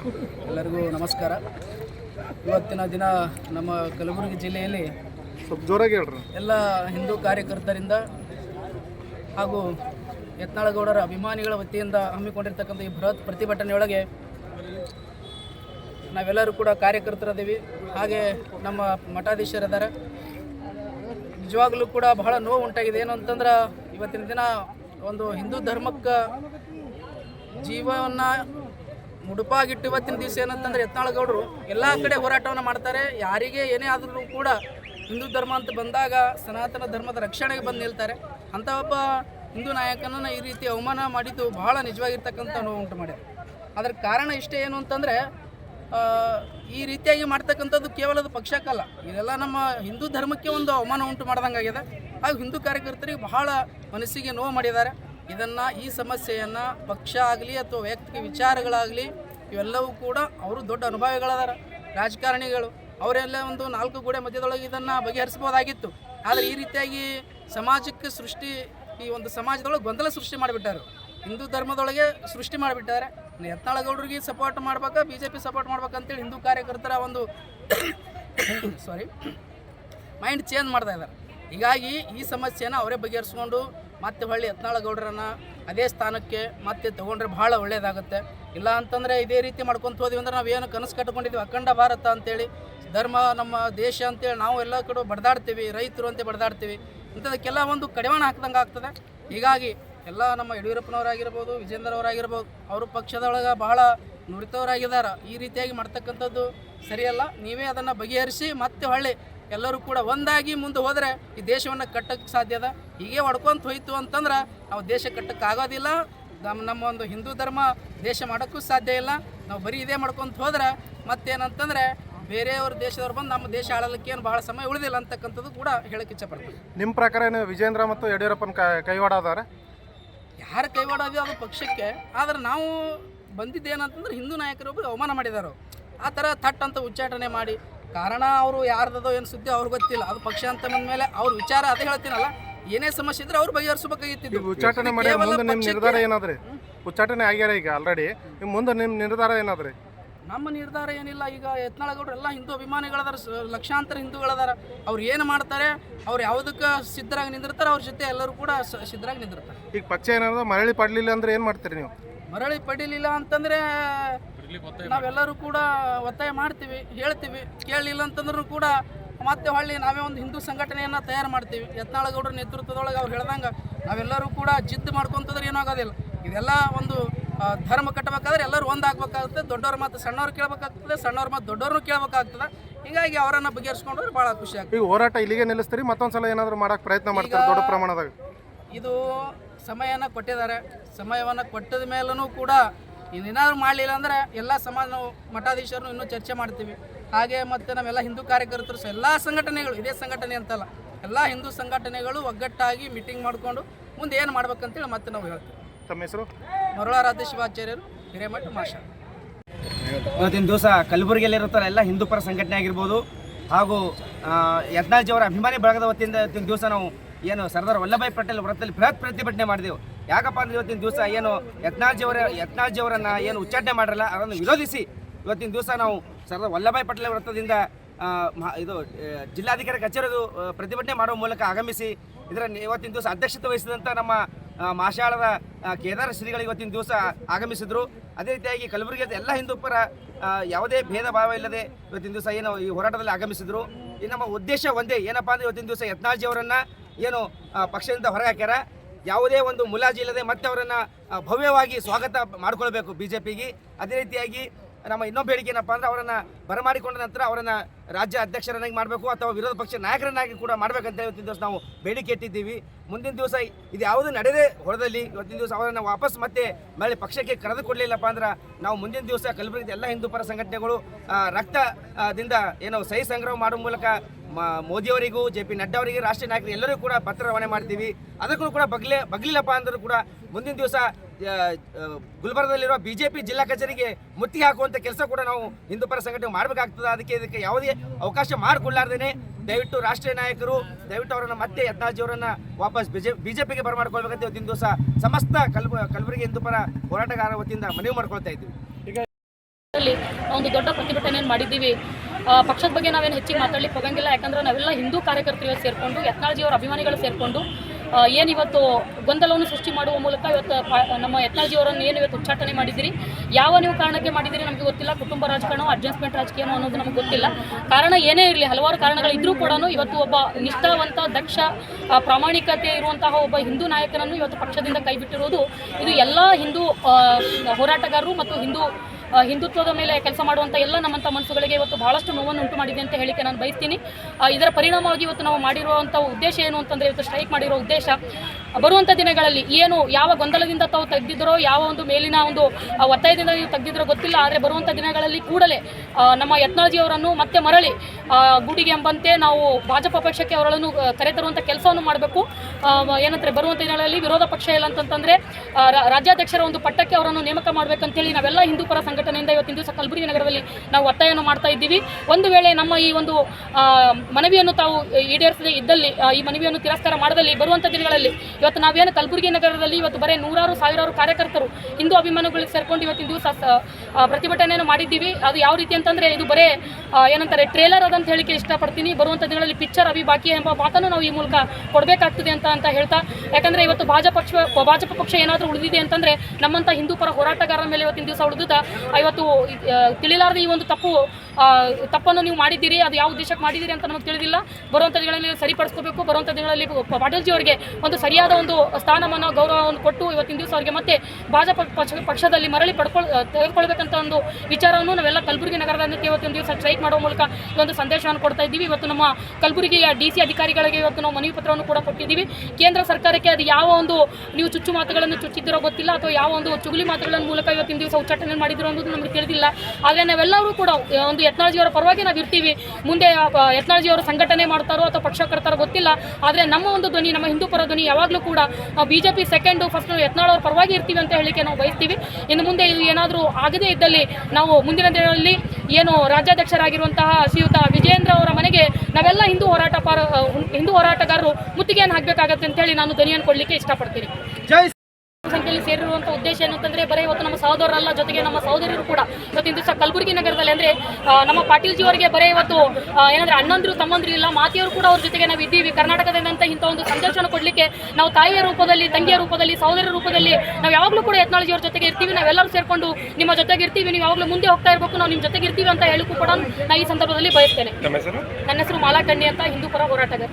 ಎಲ್ಲರಿಗೂ ನಮಸ್ಕಾರ. ಇವತ್ತಿನ ದಿನ ನಮ್ಮ ಕಲಬುರಗಿ ಜಿಲ್ಲೆಯಲ್ಲಿ ಸ್ವಲ್ಪ ಜೋರಾಗಿ ಹೇಳ್ರಿ. ಎಲ್ಲ ಹಿಂದೂ ಕಾರ್ಯಕರ್ತರಿಂದ ಹಾಗೂ ಯತ್ನಾಳಗೌಡರ ಅಭಿಮಾನಿಗಳ ವತಿಯಿಂದ ಹಮ್ಮಿಕೊಂಡಿರ್ತಕ್ಕಂಥ ಈ ಬೃಹತ್ ಪ್ರತಿಭಟನೆಯೊಳಗೆ ನಾವೆಲ್ಲರೂ ಕೂಡ ಕಾರ್ಯಕರ್ತರದೀವಿ ಹಾಗೆ ನಮ್ಮ ಮಠಾಧೀಶರಿದ್ದಾರೆ. ನಿಜವಾಗ್ಲೂ ಕೂಡ ಬಹಳ ನೋವು ಉಂಟಾಗಿದೆ. ಏನು ಅಂತಂದ್ರೆ ಇವತ್ತಿನ ದಿನ ಒಂದು ಹಿಂದೂ ಧರ್ಮಕ್ಕೆ ಜೀವವನ್ನು ಮುಡುಪಾಗಿಟ್ಟು ಇವತ್ತಿನ ದಿವಸ ಏನಂತಂದ್ರೆ ಯತ್ನಾಳಗೌಡರು ಎಲ್ಲ ಕಡೆ ಹೋರಾಟವನ್ನು ಮಾಡ್ತಾರೆ. ಯಾರಿಗೆ ಏನೇ ಆದ್ರೂ ಕೂಡ ಹಿಂದೂ ಧರ್ಮ ಅಂತ ಬಂದಾಗ ಸನಾತನ ಧರ್ಮದ ರಕ್ಷಣೆಗೆ ಬಂದು ನಿಲ್ತಾರೆ. ಅಂತ ಒಬ್ಬ ಹಿಂದೂ ನಾಯಕನನ್ನು ಈ ರೀತಿ ಅವಮಾನ ಮಾಡಿದ್ದು ಬಹಳ ನಿಜವಾಗಿರ್ತಕ್ಕಂಥ ನೋವು ಉಂಟು ಮಾಡಿದೆ. ಅದರ ಕಾರಣ ಇಷ್ಟೇ ಏನು ಅಂತಂದರೆ ಈ ರೀತಿಯಾಗಿ ಮಾಡ್ತಕ್ಕಂಥದ್ದು ಕೇವಲ ಅದು ಪಕ್ಷಕ್ಕಲ್ಲ. ಇದೆಲ್ಲ ನಮ್ಮ ಹಿಂದೂ ಧರ್ಮಕ್ಕೆ ಒಂದು ಅವಮಾನ ಉಂಟು ಮಾಡ್ದಂಗಾಗಿದೆ. ಹಾಗೂ ಹಿಂದೂ ಕಾರ್ಯಕರ್ತರಿಗೆ ಬಹಳ ಮನಸ್ಸಿಗೆ ನೋವು ಮಾಡಿದ್ದಾರೆ. ಇದನ್ನು ಈ ಸಮಸ್ಯೆಯನ್ನು ಪಕ್ಷ ಆಗಲಿ ಅಥವಾ ವೈಯಕ್ತಿಕ ವಿಚಾರಗಳಾಗಲಿ ಇವೆಲ್ಲವೂ ಕೂಡ ಅವರು ದೊಡ್ಡ ಅನುಭವಿಗಳದಾರ. ರಾಜಕಾರಣಿಗಳು, ಅವರೆಲ್ಲ ಒಂದು ನಾಲ್ಕು ಗೋಡೆ ಮಧ್ಯದೊಳಗೆ ಇದನ್ನು ಬಗೆಹರಿಸ್ಬೋದಾಗಿತ್ತು ಆದರೆ ಈ ರೀತಿಯಾಗಿ ಸಮಾಜಕ್ಕೆ ಸೃಷ್ಟಿ, ಈ ಒಂದು ಸಮಾಜದೊಳಗೆ ಗೊಂದಲ ಸೃಷ್ಟಿ ಮಾಡಿಬಿಟ್ಟಾರೆ. ಹಿಂದೂ ಧರ್ಮದೊಳಗೆ ಸೃಷ್ಟಿ ಮಾಡಿಬಿಟ್ಟಾರೆ. ಯತ್ನಾಳಗೌಡರಿಗೆ ಸಪೋರ್ಟ್ ಮಾಡ್ಬೇಕಾ ಬಿ ಜೆ ಪಿ ಸಪೋರ್ಟ್ ಮಾಡ್ಬೇಕಂತೇಳಿ ಹಿಂದೂ ಕಾರ್ಯಕರ್ತರ ಒಂದು ಸಾರಿ ಮೈಂಡ್ ಚೇಂಜ್ ಮಾಡ್ತಾ ಇದ್ದಾರೆ. ಹೀಗಾಗಿ ಈ ಸಮಸ್ಯೆನ ಅವರೇ ಬಗೆಹರಿಸ್ಕೊಂಡು ಮತ್ತೆ ಹೊಳ್ಳಿ ಯತ್ನಾಳಗೌಡರನ್ನು ಅದೇ ಸ್ಥಾನಕ್ಕೆ ಮತ್ತೆ ತಗೊಂಡ್ರೆ ಬಹಳ ಒಳ್ಳೆಯದಾಗುತ್ತೆ ಇಲ್ಲ ಅಂತಂದರೆ ಇದೇ ರೀತಿ ಮಾಡ್ಕೊಂತ ಹೋದ್ವಿ ಅಂದ್ರೆ ಏನು ಕನಸು ಕಟ್ಕೊಂಡಿದ್ವಿ. ಅಖಂಡ ಭಾರತ ಅಂತೇಳಿ, ಧರ್ಮ, ನಮ್ಮ ದೇಶ ಅಂತೇಳಿ ನಾವು ಎಲ್ಲ ಕಡೆ ಬಡ್ದಾಡ್ತೀವಿ, ರೈತರು ಅಂತ ಬಡ್ದಾಡ್ತೀವಿ. ಇಂಥದಕ್ಕೆಲ್ಲ ಒಂದು ಕಡಿವಾಣ ಹಾಕ್ದಂಗೆ ಆಗ್ತದೆ. ಹೀಗಾಗಿ ಎಲ್ಲ ನಮ್ಮ ಯಡಿಯೂರಪ್ಪನವರಾಗಿರ್ಬೋದು ವಿಜೇಂದ್ರ ಅವರಾಗಿರ್ಬೋದು ಅವರು ಪಕ್ಷದೊಳಗೆ ಬಹಳ ನುರಿತವರಾಗಿದ್ದಾರೆ. ಈ ರೀತಿಯಾಗಿ ಮಾಡ್ತಕ್ಕಂಥದ್ದು ಸರಿಯಲ್ಲ. ನೀವೇ ಅದನ್ನು ಬಗೆಹರಿಸಿ ಮತ್ತೆ ಹೊಳ್ಳಿ ಎಲ್ಲರೂ ಕೂಡ ಒಂದಾಗಿ ಮುಂದೆ ಹೋದರೆ ಈ ದೇಶವನ್ನು ಕಟ್ಟಕ್ಕೆ ಸಾಧ್ಯ ಅದ. ಹೀಗೆ ಹೊಡ್ಕೊಂತ ಹೋಯ್ತು ಅಂತಂದ್ರೆ ನಾವು ದೇಶ ಕಟ್ಟಕ್ಕೆ ಆಗೋದಿಲ್ಲ. ನಮ್ಮ ನಮ್ಮ ಒಂದು ಹಿಂದೂ ಧರ್ಮ ದೇಶ ಮಾಡೋಕ್ಕೂ ಸಾಧ್ಯ ಇಲ್ಲ. ನಾವು ಬರೀ ಇದೇ ಮಾಡ್ಕೊಂತ ಹೋದ್ರೆ ಮತ್ತೇನಂತಂದರೆ ಬೇರೆಯವ್ರ ದೇಶದವ್ರು ಬಂದು ನಮ್ಮ ದೇಶ ಆಳಲಿಕ್ಕೆ ಏನು ಭಾಳ ಸಮಯ ಉಳಿದಿಲ್ಲ ಅಂತಕ್ಕಂಥದ್ದು ಕೂಡ ಹೇಳಕ್ಕೆ ಇಚ್ಛಪಡ್ತೀನಿ ನಿಮ್ಮ ಪ್ರಕಾರ ಏನು ವಿಜೇಂದ್ರ ಮತ್ತು ಯಡಿಯೂರಪ್ಪನ ಕೈವಾಡ ಅದಾರೆ? ಯಾರು ಕೈವಾಡೋದು ಅದು ಪಕ್ಷಕ್ಕೆ. ಆದ್ರೆ ನಾವು ಬಂದಿದ್ದೇನಂತಂದ್ರೆ ಹಿಂದೂ ನಾಯಕರೊಬ್ಬರು ಅವಮಾನ ಮಾಡಿದ್ದಾರೆ ಆ ಥರ ಥಟ್ ಅಂತ ಉಚ್ಚಾಟನೆ ಮಾಡಿ ಕಾರಣ ಅವರು ಯಾರ್ದದೋ ಏನು ಸುದ್ದಿ ಅವ್ರಿಗೆ ಗೊತ್ತಿಲ್ಲ. ಅದು ಪಕ್ಷ ಅಂತ ಬಂದಮೇಲೆ ಅವ್ರ ವಿಚಾರ ಅದೇ ಹೇಳ್ತೀನಲ್ಲ. ಏನೇ ಸಮಸ್ಯೆ ಇದ್ರೆ ಅವ್ರು ಬಗೆಹರಿಸಬೇಕಾಗಿತ್ತು ಉಚ್ಚಾಟನೆ ಮಾಡಿ ಮುಂದೆ ನಿಮ್ಮ ನಿರ್ಧಾರ ಏನಾದ್ರೆ? ಉಚ್ಚಾಟನೆ ಆಗ್ಯಾರ ಈಗ ಆಲ್ರೆಡಿ ನಿಮ್ಮ ಮುಂದೆ ನಿಮ್ಮ ನಿರ್ಧಾರ ಏನಾದ್ರೆ? ನಮ್ಮ ನಿರ್ಧಾರ ಏನಿಲ್ಲ ಈಗ ಯತ್ನಾಳಗೌಡರು ಎಲ್ಲ ಹಿಂದೂ ಅಭಿಮಾನಿಗಳದಾರ ಲಕ್ಷಾಂತರ ಹಿಂದೂಗಳದಾರ. ಅವ್ರು ಏನು ಮಾಡ್ತಾರೆ? ಅವ್ರು ಯಾವುದಕ್ಕೆ ಸಿದ್ಧರಾಗಿ ನಿಂದಿರ್ತಾರೆ ಅವ್ರ ಜೊತೆ ಎಲ್ಲರೂ ಕೂಡ ಸಿದ್ಧರಾಗಿ ನಿಂದಿರ್ತಾರೆ. ಈಗ ಪಕ್ಷ ಏನಾದ್ರೂ ಮರಳಿ ಪಡಲಿಲ್ಲ ಅಂದ್ರೆ ಏನು ಮಾಡ್ತೀರಿ ನೀವು? ಮರಳಿ ಪಡೀಲಿಲ್ಲ ಅಂತಂದ್ರೆ ನಾವೆಲ್ಲರೂ ಕೂಡ ಒತ್ತಾಯ ಮಾಡ್ತೀವಿ ಹೇಳ್ತೀವಿ. ಕೇಳಲಿಲ್ಲ ಅಂತಂದ್ರೂ ಕೂಡ ಮತ್ತೆ ಹೊಳ್ಳಿ ನಾವೇ ಒಂದು ಹಿಂದೂ ಸಂಘಟನೆಯನ್ನು ತಯಾರು ಮಾಡ್ತೀವಿ. ಯತ್ನಾಳಗೌಡರ ನೇತೃತ್ವದೊಳಗೆ ಅವ್ರು ಹೇಳ್ದಂಗೆ ನಾವೆಲ್ಲರೂ ಕೂಡ ಜಿದ್ದು ಮಾಡ್ಕೊಂತಂದ್ರೆ ಏನೂ ಆಗೋದಿಲ್ಲ. ಇದೆಲ್ಲ ಒಂದು ಧರ್ಮ ಕಟ್ಟಬೇಕಾದ್ರೆ ಎಲ್ಲರೂ ಒಂದಾಗಬೇಕಾಗುತ್ತೆ ದೊಡ್ಡವ್ರ ಮತ್ತು ಸಣ್ಣವ್ರು ಕೇಳಬೇಕಾಗ್ತದೆ ಸಣ್ಣವ್ರ ಮತ್ತು ದೊಡ್ಡವ್ರನ್ನೂ ಕೇಳಬೇಕಾಗ್ತದೆ. ಹೀಗಾಗಿ ಅವರನ್ನು ಬಗೆಹರಿಸ್ಕೊಂಡ್ರೆ ಭಾಳ ಖುಷಿ ಆಗ್ತದೆ. ಈಗ ಹೋರಾಟ ಇಲ್ಲಿಗೆ ನಿಲ್ಲಿಸ್ತೀರಿ ಮತ್ತೊಂದ್ಸಲ ಏನಾದರೂ ಮಾಡೋಕ್ಕೆ ಪ್ರಯತ್ನ ಮಾಡ್ತಾರೆ ದೊಡ್ಡ ಪ್ರಮಾಣದಾಗ? ಇದು ಸಮಯನ ಕೊಟ್ಟಿದ್ದಾರೆ. ಸಮಯವನ್ನು ಕೊಟ್ಟದ ಮೇಲೂ ಕೂಡ ಇನ್ನೇನಾದ್ರು ಮಾಡಲಿಲ್ಲ ಅಂದರೆ ಎಲ್ಲ ಸಮಾಜ ನಾವು ಮಠಾಧೀಶರನ್ನು ಇನ್ನೂ ಚರ್ಚೆ ಮಾಡ್ತೀವಿ. ಹಾಗೆ ಮತ್ತು ನಾವೆಲ್ಲ ಹಿಂದೂ ಕಾರ್ಯಕರ್ತರು ಸಹ ಎಲ್ಲ ಸಂಘಟನೆಗಳು ಇದೇ ಸಂಘಟನೆ ಅಂತಲ್ಲ ಎಲ್ಲ ಹಿಂದೂ ಸಂಘಟನೆಗಳು ಒಗ್ಗಟ್ಟಾಗಿ ಮೀಟಿಂಗ್ ಮಾಡಿಕೊಂಡು ಮುಂದೆ ಏನು ಮಾಡ್ಬೇಕಂತೇಳಿ ಮತ್ತೆ ನಾವು ಹೇಳ್ತೀವಿ. ತಮ್ಮ ಹೆಸರು? ಮರುಳಾರಾಧ್ಯ ಶಿವಾಚಾರ್ಯರು ಹಿರೇಮಠ ಮಾಷ. ಇವತ್ತಿನ ದಿವಸ ಕಲಬುರಗಿಯಲ್ಲಿರುತ್ತಾರೆ ಎಲ್ಲ ಹಿಂದೂ ಪರ ಸಂಘಟನೆ ಆಗಿರ್ಬೋದು ಹಾಗೂ ಯಜ್ಞಾಜಿ ಅವರ ಅಭಿಮಾನಿ ಬಳಗದ ವತಿಯಿಂದ ಇವತ್ತಿನ ದಿವಸ ನಾವು ಏನು ಸರ್ದಾರ್ ವಲ್ಲಭಾಯಿ ಪಟೇಲ್ ವ್ರತದಲ್ಲಿ ಬೃಹತ್ ಪ್ರತಿಭಟನೆ ಮಾಡಿದೆವು. ಯಾಕಪ್ಪ ಅಂದ್ರೆ ಇವತ್ತಿನ ದಿವಸ ಏನು ಯತ್ನಾಳ್ಜಿ ಅವರ ಯತ್ನಾಳ್ಜಿ ಅವರನ್ನ ಏನು ಉಚ್ಚಾಟನೆ ಮಾಡಿರಲ್ಲ, ಅದನ್ನು ವಿರೋಧಿಸಿ ಇವತ್ತಿನ ದಿವಸ ನಾವು ಸರ್ದಾರ್ ವಲ್ಲಭಾಯ್ ಪಟೇಲ್ ವೃತ್ತದಿಂದ ಇದು ಜಿಲ್ಲಾಧಿಕಾರಿ ಕಚೇರಿದು ಪ್ರತಿಭಟನೆ ಮಾಡುವ ಮೂಲಕ ಆಗಮಿಸಿ ಇದರ ಇವತ್ತಿನ ದಿವಸ ಅಧ್ಯಕ್ಷತೆ ವಹಿಸಿದಂಥ ನಮ್ಮ ಮಾಶಾಳರ ಕೇದಾರ ಶ್ರೀಗಳು ಇವತ್ತಿನ ದಿವಸ ಆಗಮಿಸಿದರು. ಅದೇ ರೀತಿಯಾಗಿ ಕಲಬುರಗಿಯದ ಎಲ್ಲ ಹಿಂದೂ ಪರ ಯಾವುದೇ ಭೇದ ಭಾವ ಇಲ್ಲದೆ ಇವತ್ತಿನ ದಿವಸ ಏನು ಈ ಹೋರಾಟದಲ್ಲಿ ಆಗಮಿಸಿದ್ರು. ಈ ನಮ್ಮ ಉದ್ದೇಶ ಒಂದೇ, ಏನಪ್ಪಾ ಅಂದ್ರೆ ಇವತ್ತಿನ ದಿವಸ ಯತ್ನಾಳ್ಜಿ ಅವರನ್ನು ಏನು ಪಕ್ಷದಿಂದ ಹೊರಗೆ ಹೊರಹಾಕ್ಯಾರ. ಯಾವುದೇ ಒಂದು ಮುಲಾಜಿ ಇಲ್ಲದೆ ಮತ್ತೆ ಅವರನ್ನು ಭವ್ಯವಾಗಿ ಸ್ವಾಗತ ಮಾಡ್ಕೊಳ್ಬೇಕು ಪಿಗೆ ಅದೇ ರೀತಿಯಾಗಿ ನಮ್ಮ ಇನ್ನೊಬ್ಬ ಬೇಡಿಕೆ ಏನಪ್ಪ ಅಂದ್ರೆ ಅವರನ್ನು ಬರಮಾಡಿಕೊಂಡ ನಂತರ ಅವರನ್ನು ರಾಜ್ಯ ಅಧ್ಯಕ್ಷರನ್ನಾಗಿ ಮಾಡಬೇಕು ಅಥವಾ ವಿರೋಧ ಪಕ್ಷ ನಾಯಕರನ್ನಾಗಿ ಕೂಡ ಮಾಡಬೇಕಂತ ಇವತ್ತಿನ ದಿವಸ ನಾವು ಬೇಡಿಕೆ ಇಟ್ಟಿದ್ದೀವಿ. ಮುಂದಿನ ದಿವಸ ಇದು ಯಾವುದು ನಡೆದೇ ಹೊರದಲ್ಲಿ ಇವತ್ತಿನ ದಿವಸ ಅವರನ್ನು ವಾಪಸ್ ಮತ್ತೆ ಮಳೆ ಪಕ್ಷಕ್ಕೆ ಕರೆದುಕೊಡ್ಲಿಲ್ಲಪ್ಪ ಅಂದ್ರೆ ನಾವು ಮುಂದಿನ ದಿವಸ ಕಲಬುರಗಿ ಎಲ್ಲ ಹಿಂದೂ ಪರ ಸಂಘಟನೆಗಳು ರಕ್ತದಿಂದ ಏನೋ ಸಹಿ ಸಂಗ್ರಹ ಮಾಡುವ ಮೂಲಕ ಮೋದಿಯವರಿಗೂ, ಜೆ ಪಿ ನಡ್ಡಾ ಅವರಿಗೆ, ರಾಷ್ಟ್ರೀಯ ನಾಯಕರು ಎಲ್ಲರೂ ಕೂಡ ಪತ್ರ ರವಾನೆ ಮಾಡ್ತೀವಿ. ಅದಕ್ಕೂ ಕೂಡ ಬಗ್ಲೆ, ಬಗ್ಲಿಲ್ಲಪ್ಪ ಅಂದರೂ ಕೂಡ ಮುಂದಿನ ದಿವಸ ಗುಲ್ಬರ್ಗದಲ್ಲಿರುವ ಬಿ ಜೆ ಬಿಜೆಪಿ ಜಿಲ್ಲಾ ಕಚೇರಿಗೆ ಮುತ್ತಿ ಹಾಕುವಂಥ ಕೆಲಸ ಕೂಡ ನಾವು ಹಿಂದೂ ಪರ ಸಂಘಟನೆ ಮಾಡಬೇಕಾಗ್ತದೆ. ಅದಕ್ಕೆ ಇದಕ್ಕೆ ಯಾವುದೇ ಅವಕಾಶ ಮಾಡಿಕೊಳ್ಳಾರ್ದೇನೆ ದಯವಿಟ್ಟು ರಾಷ್ಟ್ರೀಯ ನಾಯಕರು, ದಯವಿಟ್ಟು ಅವರನ್ನ ಮತ್ತೆ ಯತ್ನಾಜಿಯವರನ್ನು ವಾಪಸ್ ಬಿಜೆ, ಬಿಜೆಪಿಗೆ ಬರಮಾಡ್ಕೊಳ್ಬೇಕಂತ ಇವತ್ತಿನ ದಿವಸ ಸಮಸ್ತ ಕಲ್ಬ, ಕಲಬುರಗಿ ಹಿಂದೂ ಪರ ಹೋರಾಟಗಾರರ ವತಿಯಿಂದ ಮನವಿ ಮಾಡ್ಕೊಳ್ತಾ ಇದ್ದೀವಿ. ಒಂದು ದೊಡ್ಡ ಪ್ರತಿಭಟನೆಯನ್ನು ಮಾಡಿದ್ದೀವಿ. ಪಕ್ಷದ ಬಗ್ಗೆ ನಾವೇನು ಹೆಚ್ಚಿಗೆ ಮಾತಾಡಲಿಕ್ಕೆ ಹೋಗಂಗಿಲ್ಲ. ಯಾಕಂದ್ರೆ ನಾವೆಲ್ಲ ಹಿಂದೂ ಕಾರ್ಯಕರ್ತರು ಸೇರಿಕೊಂಡು, ಯತ್ನಾಳ್ಜಿಯವರ ಅಭಿಮಾನಿಗಳು ಸೇರಿಕೊಂಡು ಏನು ಇವತ್ತು ಗೊಂದಲವನ್ನು ಸೃಷ್ಟಿ ಮಾಡುವ ಮೂಲಕ ಇವತ್ತು ನಮ್ಮ ಯತ್ನಾಳ್ಜಿಯವರನ್ನು ಏನು ಇವತ್ತು ಉಚ್ಚಾಟನೆ ಮಾಡಿದ್ದೀರಿ ಯಾವ ನೀವು ಕಾರಣಕ್ಕೆ ಮಾಡಿದ್ದೀರಿ ನಮಗೆ ಗೊತ್ತಿಲ್ಲ. ಕುಟುಂಬ ರಾಜಕಾರಣ, ಅಡ್ಜಸ್ಟ್ಮೆಂಟ್ ರಾಜಕೀಯನೋ ಅನ್ನೋದು ನಮಗೆ ಗೊತ್ತಿಲ್ಲ. ಕಾರಣ ಏನೇ ಇರಲಿ, ಹಲವಾರು ಕಾರಣಗಳಿದ್ರೂ ಕೂಡ ಇವತ್ತು ಒಬ್ಬ ನಿಷ್ಠಾವಂತ, ದಕ್ಷ ಪ್ರಾಮಾಣಿಕತೆ ಇರುವಂತಹ ಒಬ್ಬ ಹಿಂದೂ ನಾಯಕನನ್ನು ಇವತ್ತು ಪಕ್ಷದಿಂದ ಕೈಬಿಟ್ಟಿರುವುದು ಇದು ಎಲ್ಲ ಹಿಂದೂ ಹೋರಾಟಗಾರರು ಮತ್ತು ಹಿಂದೂ ಹಿಂದುತ್ವದ ಮೇಲೆ ಕೆಲಸ ಮಾಡುವಂಥ ಎಲ್ಲ ನಮ್ಮಂಥ ಮನಸ್ಸುಗಳಿಗೆ ಇವತ್ತು ಬಹಳಷ್ಟು ನೋವನ್ನು ಉಂಟು ಮಾಡಿದೆ ಅಂತ ಹೇಳಿಕೆ ನಾನು ಬಯಸ್ತೀನಿ. ಇದರ ಪರಿಣಾಮವಾಗಿ ಇವತ್ತು ನಾವು ಮಾಡಿರುವಂಥ ಉದ್ದೇಶ ಏನು ಅಂತಂದರೆ ಇವತ್ತು ಸ್ಟ್ರೈಕ್ ಮಾಡಿರೋ ಉದ್ದೇಶ. ಬರುವಂಥ ದಿನಗಳಲ್ಲಿ ಏನು ಯಾವ ಗೊಂದಲದಿಂದ ತಾವು ತೆಗೆದಿದ್ದರೋ, ಯಾವ ಒಂದು ಮೇಲಿನ ಒಂದು ಒತ್ತಾಯದಿಂದ ನೀವು ತೆಗೆದಿದ್ದರೋ ಗೊತ್ತಿಲ್ಲ. ಆದರೆ ಬರುವಂಥ ದಿನಗಳಲ್ಲಿ ಕೂಡಲೇ ನಮ್ಮ ಯತ್ನಾಳಜಿ ಅವರನ್ನು ಮತ್ತೆ ಮರಳಿ ಗುಡಿಗೆ ಎಂಬಂತೆ ನಾವು ಭಾಜಪ ಪಕ್ಷಕ್ಕೆ ಅವರನ್ನು ಕರೆ ಕರೆತರುವಂಥ ಕೆಲಸವನ್ನು ಮಾಡಬೇಕು. ಏನಂತಾರೆ ಬರುವಂಥ ದಿನಗಳಲ್ಲಿ ವಿರೋಧ ಪಕ್ಷ ಇಲ್ಲ ಅಂತಂತಂದರೆ ರಾಜ್ಯಾಧ್ಯಕ್ಷರ ಒಂದು ಪಟ್ಟಕ್ಕೆ ಅವರನ್ನು ನೇಮಕ ಮಾಡಬೇಕಂತೇಳಿ ನಾವೆಲ್ಲ ಹಿಂದೂ ಪರ ಸಂಘಟನೆಯಿಂದ ಇವತ್ತಿನ ದಿವಸ ಕಲಬುರಗಿ ನಗರದಲ್ಲಿ ನಾವು ಒತ್ತಾಯವನ್ನು ಮಾಡ್ತಾ ಇದ್ದೀವಿ. ಒಂದು ವೇಳೆ ನಮ್ಮ ಈ ಒಂದು ಮನವಿಯನ್ನು ತಾವು ಈಡೇರಿಸದೇ ಇದ್ದಲ್ಲಿ ಈ ಮನವಿಯನ್ನು ತಿರಸ್ಕಾರ ಮಾಡದಲ್ಲಿ ಬರುವಂಥ ದಿನಗಳಲ್ಲಿ ಇವತ್ತು ನಾವೇನು ಕಲಬುರಗಿ ನಗರದಲ್ಲಿ ಇವತ್ತು ಬರೀ ನೂರಾರು, ಸಾವಿರಾರು ಕಾರ್ಯಕರ್ತರು ಹಿಂದೂ ಅಭಿಮಾನಿಗಳಿಗೆ ಸೇರ್ಕೊಂಡು ಇವತ್ತಿನ ದಿವಸ ಪ್ರತಿಭಟನೆಯನ್ನು ಮಾಡಿದ್ದೀವಿ. ಅದು ಯಾವ ರೀತಿ ಅಂತಂದರೆ ಇದು ಬರೇ ಏನಂತಾರೆ ಟ್ರೇಲರ್ ಅದಂತ ಹೇಳಿಕೆ ಇಷ್ಟಪಡ್ತೀನಿ. ಬರುವಂಥ ದಿನಗಳಲ್ಲಿ ಪಿಕ್ಚರ್ ಅಭಿ ಬಾಕಿ ಎಂಬ ಮಾತನ್ನು ನಾವು ಈ ಮೂಲಕ ಕೊಡಬೇಕಾಗ್ತದೆ ಅಂತ ಅಂತ ಹೇಳ್ತಾ, ಯಾಕಂದರೆ ಇವತ್ತು ಭಾಜಪ ಪಕ್ಷ ಭಾಜಪ ಪಕ್ಷ ಏನಾದರೂ ಉಳಿದಿದೆ ಅಂತಂದರೆ ನಮ್ಮಂಥ ಹಿಂದೂ ಪರ ಹೋರಾಟಗಾರರ ಮೇಲೆ ಇವತ್ತಿನ ದಿವಸ ಉಳಿದ ಇವತ್ತು ತಿಳಿಲಾರದ ಈ ಒಂದು ತಪ್ಪು ತಪ್ಪನ್ನು ನೀವು ಮಾಡಿದ್ದೀರಿ, ಅದು ಯಾವ ಉದ್ದೇಶಕ್ಕೆ ಮಾಡಿದ್ದೀರಿ ಅಂತ ನಮಗೆ ತಿಳಿದಿಲ್ಲ. ಬರುವಂಥ ದಿನಗಳಲ್ಲಿ ಸರಿಪಡಿಸ್ಕೋಬೇಕು. ಬರುವಂಥ ದಿನಗಳಲ್ಲಿ ಪಾಟೀಲ್ಜಿ ಅವರಿಗೆ ಒಂದು ಸರಿಯಾದ ಒಂದು ಸ್ಥಾನಮಾನ ಗೌರವವನ್ನು ಕೊಟ್ಟು ಇವತ್ತಿನ ದಿವಸ ಅವರಿಗೆ ಮತ್ತೆ ಭಾಜಪ ಪಕ್ಷ ಪಕ್ಷದಲ್ಲಿ ಮರಳಿ ಪಡ್ಕೊಳ್ ತೆಗೆದುಕೊಳ್ಬೇಕಂತ ಒಂದು ವಿಚಾರವನ್ನು ನಾವೆಲ್ಲ ಕಲಬುರಗಿ ನಗರದಲ್ಲಿ ಇವತ್ತಿನ ದಿವಸ ಸ್ಟ್ರೈಕ್ ಮಾಡುವ ಮೂಲಕ ಈ ಒಂದು ಸಂದೇಶವನ್ನು ಕೊಡ್ತಾ ಇದ್ದೀವಿ. ಇವತ್ತು ನಮ್ಮ ಕಲಬುರಗಿಯ ಡಿ ಸಿ ಅಧಿಕಾರಿಗಳಿಗೆ ಇವತ್ತು ನಾವು ಮನವಿ ಪತ್ರವನ್ನು ಕೂಡ ಕೊಟ್ಟಿದ್ದೀವಿ. ಕೇಂದ್ರ ಸರ್ಕಾರಕ್ಕೆ ಅದು ಯಾವ ಒಂದು ನೀವು ಚುಚ್ಚು ಮಾತುಗಳನ್ನು ಚುಚ್ಚಿದ್ದಿರೋ ಗೊತ್ತಿಲ್ಲ ಅಥವಾ ಯಾವ ಒಂದು ಚುಗುಲಿ ಮಾತುಗಳ ಮೂಲಕ ಇವತ್ತಿನ ದಿವಸ ಉಚ್ಚಾಟನೆ ಮಾಡಿದ್ರು ಅನ್ನೋದು ನಮಗೆ ತಿಳಿದಿಲ್ಲ. ಆದರೆ ನಾವೆಲ್ಲರೂ ಕೂಡ ಒಂದು ಯತ್ನಾಳ್ಜಿಯವರ ಪರವಾಗಿ ನಾವು ಇರ್ತೀವಿ. ಮುಂದೆ ಯತ್ನಾಳ್ಜಿಯವರು ಸಂಘಟನೆ ಮಾಡ್ತಾರೋ ಅಥವಾ ಪಕ್ಷ ಕರ್ತಾರೋ ಗೊತ್ತಿಲ್ಲ. ಆದರೆ ನಮ್ಮ ಒಂದು ಧ್ವನಿ, ನಮ್ಮ ಹಿಂದೂ ಪರ ಧ್ವನಿ ಯಾವಾಗಲೂ ಕೂಡ B J P second first Yatnal ಅವ್ರ ಪರವಾಗಿ ಇರ್ತೀವಿ ಅಂತ ಹೇಳಿಕೆ ನಾವು ಬಯಸ್ತೀವಿ. ಇನ್ನು ಮುಂದೆ ಇದು ಏನಾದರೂ ಆಗದೇ ಇದ್ದಲ್ಲಿ ನಾವು ಮುಂದಿನ ದಿನಗಳಲ್ಲಿ ಏನು ರಾಜ್ಯಾಧ್ಯಕ್ಷರಾಗಿರುವಂತಹ ಶ್ರೀಯುತ ವಿಜಯೇಂದ್ರ ಅವರ ಮನೆಗೆ ನಾವೆಲ್ಲ ಹಿಂದೂ ಹೋರಾಟ ಹಿಂದೂ ಹೋರಾಟಗಾರರು ಮುತ್ತಿಗೆಯನ್ನು ಹಾಕಬೇಕಾಗತ್ತೆ ಅಂತೇಳಿ ನಾನು ಧ್ವನಿಯನ್ನು ಕೊಡಲಿಕ್ಕೆ ಇಷ್ಟಪಡ್ತೀನಿ. ಸೇರಿರುವಂತ ಸೇರಿರುವಂಥ ಉದ್ದೇಶ ಏನಂತಂದ್ರೆ ಬರೀ ಇವತ್ತು ನಮ್ಮ ಸಹೋದರರಲ್ಲ ಜೊತೆಗೆ ನಮ್ಮ ಸಹೋದರರು ಕೂಡ ಇವತ್ತಿನ ದಿವಸ ಕಲಬುರಗಿ ನಗರದಲ್ಲಿ ಅಂದ್ರೆ ನಮ್ಮ ಪಾಟೀಲ್ಜಿ ಅವರಿಗೆ ಬರೀ ಇವತ್ತು ಏನಂದ್ರೆ ಅಣ್ಣಂದ್ರು ತಮ್ಮಂದ್ರು ಇಲ್ಲ ಮಾತಿಯವರು ಕೂಡ ಅವ್ರ ಜೊತೆಗೆ ನಾವು ಇದ್ದೀವಿ. ಕರ್ನಾಟಕದಿಂದ ಇಂಥ ಒಂದು ಸಂದರ್ಶನ ಕೊಡಲಿಕ್ಕೆ ನಾವು ತಾಯಿಯ ರೂಪದಲ್ಲಿ ತಂಗಿಯ ರೂಪದಲ್ಲಿ ಸಹೋದರ ರೂಪದಲ್ಲಿ ನಾವು ಯಾವಾಗಲೂ ಕೂಡ ಯತ್ನಾಳಜಿ ಅವ್ರ ಜೊತೆಗೆ ಇರ್ತೀವಿ. ನಾವೆಲ್ಲರೂ ಸೇರ್ಕೊಂಡು ನಿಮ್ಮ ಜೊತೆಗೆ ಇರ್ತೀವಿ. ನೀವು ಯಾವಾಗಲೂ ಮುಂದೆ ಹೋಗ್ತಾ ಇರಬೇಕು. ನಾವು ನಿಮ್ಮ ಜೊತೆಗೆ ಇರ್ತೀವಿ ಅಂತ ಹೇಳಿಕೂ ಕೂಡ ನಾನು ಈ ಸಂದರ್ಭದಲ್ಲಿ ಬಯಸ್ತೇನೆ. ನನ್ನ ಹೆಸರು ಮಾಲಾಕಣ್ಣಿ ಅಂತ ಹಿಂದೂ ಪರ ಹೋರಾಟಗಾರ